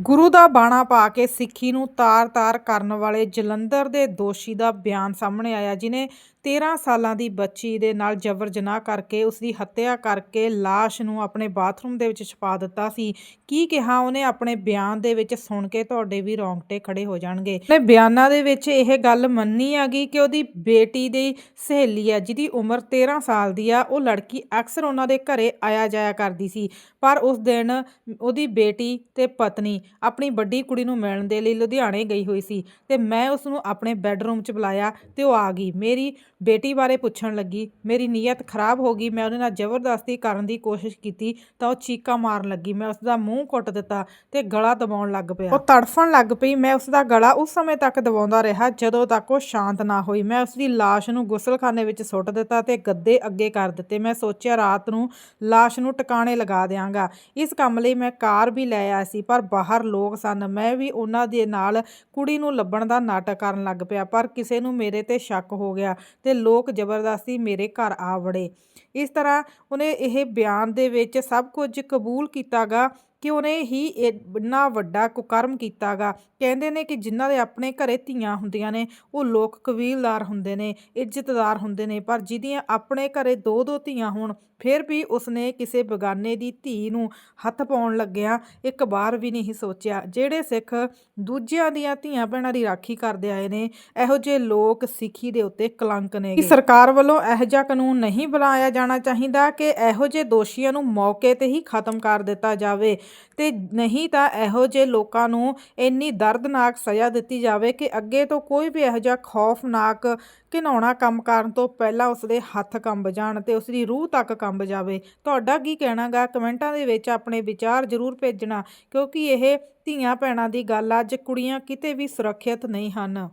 ਗੁਰੂ ਦਾ ਬਾਣਾ ਪਾ ਕੇ ਸਿੱਖੀ ਨੂੰ ਤਾਰ-ਤਾਰ ਕਰਨ ਵਾਲੇ ਜਲੰਧਰ ਦੇ ਦੋਸ਼ੀ ਦਾ ਬਿਆਨ ਸਾਹਮਣੇ ਆਇਆ, ਜਿਨੇ 13 ਸਾਲਾਂ ਦੀ ਬੱਚੀ ਦੇ ਨਾਲ ਜਬਰ ਜਨਾਹ ਕਰਕੇ ਉਸ ਦੀ ਹੱਤਿਆ ਕਰਕੇ ਲਾਸ਼ ਨੂੰ ਆਪਣੇ ਬਾਥਰੂਮ ਦੇ ਵਿੱਚ ਛਪਾ ਦਿੱਤਾ ਸੀ। ਕੀ ਕਿਹਾ ਉਹਨੇ? ਆਪਣੇ ਬਿਆਨ ਦੇ ਵਿੱਚ ਸੁਣ ਕੇ ਤੁਹਾਡੇ ਵੀ ਰੌਂਗਟੇ ਖੜੇ ਹੋ ਜਾਣਗੇ। ਉਹਨੇ ਬਿਆਨਾਂ ਦੇ ਵਿੱਚ ਇਹ ਗੱਲ ਮੰਨੀ ਹੈਗੀ ਕਿ ਉਹਦੀ ਬੇਟੀ ਦੀ ਸਹੇਲੀ ਹੈ, ਜਿਹਦੀ ਉਮਰ 13 ਸਾਲ ਦੀ ਆ। ਉਹ ਲੜਕੀ ਅਕਸਰ ਉਹਨਾਂ ਦੇ ਘਰੇ ਆਇਆ ਜਾਇਆ ਕਰਦੀ ਸੀ, ਪਰ ਉਸ ਦਿਨ ਉਹਦੀ ਬੇਟੀ ਤੇ ਪਤਨੀ ਆਪਣੀ ਵੱਡੀ ਕੁੜੀ ਨੂੰ ਮਿਲਣ ਦੇ ਲਈ ਲੁਧਿਆਣੇ ਗਈ ਹੋਈ ਸੀ ਤੇ ਮੈਂ ਉਸ ਨੂੰ ਆਪਣੇ ਬੈੱਡਰੂਮ 'ਚ ਬੁਲਾਇਆ ਤੇ ਉਹ ਆ ਗਈ। ਮੇਰੀ ਬੇਟੀ ਬਾਰੇ ਪੁੱਛਣ ਲੱਗੀ। ਮੇਰੀ ਨੀਅਤ ਖਰਾਬ ਹੋ ਗਈ। ਮੈਂ ਉਹਦੇ ਨਾਲ ਜ਼ਬਰਦਸਤੀ ਕਰਨ ਦੀ ਕੋਸ਼ਿਸ਼ ਕੀਤੀ ਤਾਂ ਉਹ ਚੀਕਾਂ ਮਾਰਨ ਲੱਗੀ। ਮੈਂ ਉਸ ਦਾ ਮੂੰਹ ਕੁੱਟ ਦਿੱਤਾ ਤੇ ਗਲਾ ਦਬਾਉਣ ਲੱਗ ਪਿਆ। ਉਹ ਤੜਫਣ ਲੱਗ ਪਈ। ਮੈਂ ਉਸ ਦਾ ਗਲਾ ਉਸ ਸਮੇਂ ਤੱਕ ਦਬਾਉਂਦਾ ਰਿਹਾ ਜਦੋਂ ਤੱਕ ਉਹ ਸ਼ਾਂਤ ਨਾ ਹੋਈ। ਮੈਂ ਉਸ ਦੀ ਲਾਸ਼ ਨੂੰ ਗੁਸਲਖਾਨੇ ਵਿੱਚ ਸੁੱਟ ਦਿੱਤਾ ਤੇ ਗੱਦੇ ਅੱਗੇ ਕਰ ਦਿੱਤੇ। ਮੈਂ ਸੋਚਿਆ, ਰਾਤ ਨੂੰ ਲਾਸ਼ ਨੂੰ ਟਿਕਾਣੇ ਲਗਾ ਦਿਆਂਗਾ। ਇਸ ਕੰਮ ਲਈ ਮੈਂ ਕਾਰ ਵੀ ਲੈ ਆਇਆ ਸੀ, ਪਰ ਬਾਹਰ ਲੋਕ ਸਨ। ਮੈਂ ਵੀ ਉਹਨਾਂ ਦੇ ਨਾਲ ਕੁੜੀ ਨੂੰ ਲੱਭਣ ਦਾ ਨਾਟਕ ਕਰਨ ਲੱਗ ਪਿਆ, ਪਰ ਕਿਸੇ ਨੂੰ ਮੇਰੇ ਤੇ ਸ਼ੱਕ ਹੋ ਗਿਆ ਤੇ ਲੋਕ ਜ਼ਬਰਦਸਤੀ ਮੇਰੇ ਘਰ ਆ ਵੜੇ। ਇਸ ਤਰ੍ਹਾਂ ਉਹਨੇ ਇਹ ਬਿਆਨ ਦੇ ਵਿੱਚ ਸਭ ਕੁਝ ਕਬੂਲ ਕੀਤਾਗਾ ਕਿ ਉਹਨੇ ਹੀ ਇੰਨਾ ਵੱਡਾ ਕੁਕਰਮ ਕੀਤਾਗਾ। ਕਹਿੰਦੇ ਨੇ ਕਿ ਜਿਨ੍ਹਾਂ ਦੇ ਆਪਣੇ ਘਰੇ ਧੀਆਂ ਹੁੰਦੀਆਂ ਨੇ, ਉਹ ਲੋਕ ਕਬੀਲਦਾਰ ਹੁੰਦੇ ਨੇ, ਇੱਜ਼ਤਦਾਰ ਹੁੰਦੇ ਨੇ, ਪਰ ਜਿਹਦੀਆਂ ਆਪਣੇ ਘਰੇ ਦੋ ਦੋ ਧੀਆਂ ਹੋਣ, ਫਿਰ ਵੀ ਉਸਨੇ ਕਿਸੇ ਬਗਾਨੇ ਦੀ ਧੀ ਨੂੰ ਹੱਥ ਪਾਉਣ ਲੱਗਿਆ ਇੱਕ ਵਾਰ ਵੀ ਨਹੀਂ ਸੋਚਿਆ। ਜਿਹੜੇ ਸਿੱਖ ਦੂਜਿਆਂ ਦੀਆਂ ਧੀਆਂ ਭੈਣਾਂ ਦੀ ਰਾਖੀ ਕਰਦੇ ਆਏ ਨੇ, ਇਹੋ ਜਿਹੇ ਲੋਕ ਸਿੱਖੀ ਦੇ ਉੱਤੇ ਕਲੰਕ ਨੇ ਸਰਕਾਰ ਵੱਲੋਂ ਇਹੋ ਜਿਹਾ ਕਾਨੂੰਨ ਨਹੀਂ ਬਣਾਇਆ ਜਾਣਾ ਚਾਹੀਦਾ ਕਿ ਇਹੋ ਜਿਹੇ ਦੋਸ਼ੀਆਂ ਨੂੰ ਮੌਕੇ ਤੇ ਹੀ ਖਤਮ ਕਰ ਦਿੱਤਾ ਜਾਵੇ? ਤੇ ਨਹੀਂ ਤਾਂ ਇਹੋ ਜਿਹੇ ਲੋਕਾਂ ਨੂੰ ਇੰਨੀ ਦਰਦਨਾਕ ਸਜ਼ਾ ਦਿੱਤੀ ਜਾਵੇ ਕਿ ਅੱਗੇ ਤੋਂ ਕੋਈ ਵੀ ਇਹੋ ਜਿਹਾ ਖੌਫਨਾਕ ਘਿਨਾਉਣਾ ਕੰਮ ਕਰਨ ਤੋਂ ਪਹਿਲਾਂ ਉਸਦੇ ਹੱਥ ਕੰਬ ਜਾਣ ਤੇ ਉਸਦੀ ਰੂਹ ਤੱਕ ਕੰਬ ਜਾਵੇ। ਤੁਹਾਡਾ ਕੀ ਕਹਿਣਾਗਾ? ਕਮੈਂਟਾਂ ਦੇ ਵਿੱਚ ਆਪਣੇ ਵਿਚਾਰ ਜ਼ਰੂਰ ਭੇਜਣਾ, ਕਿਉਂਕਿ ਇਹ ਧੀਆਂ ਭੈਣਾਂ ਦੀ ਗੱਲ ਆ, ਅੱਜ ਕੁੜੀਆਂ ਕਿਤੇ ਵੀ ਸੁਰੱਖਿਅਤ ਨਹੀਂ ਹਨ।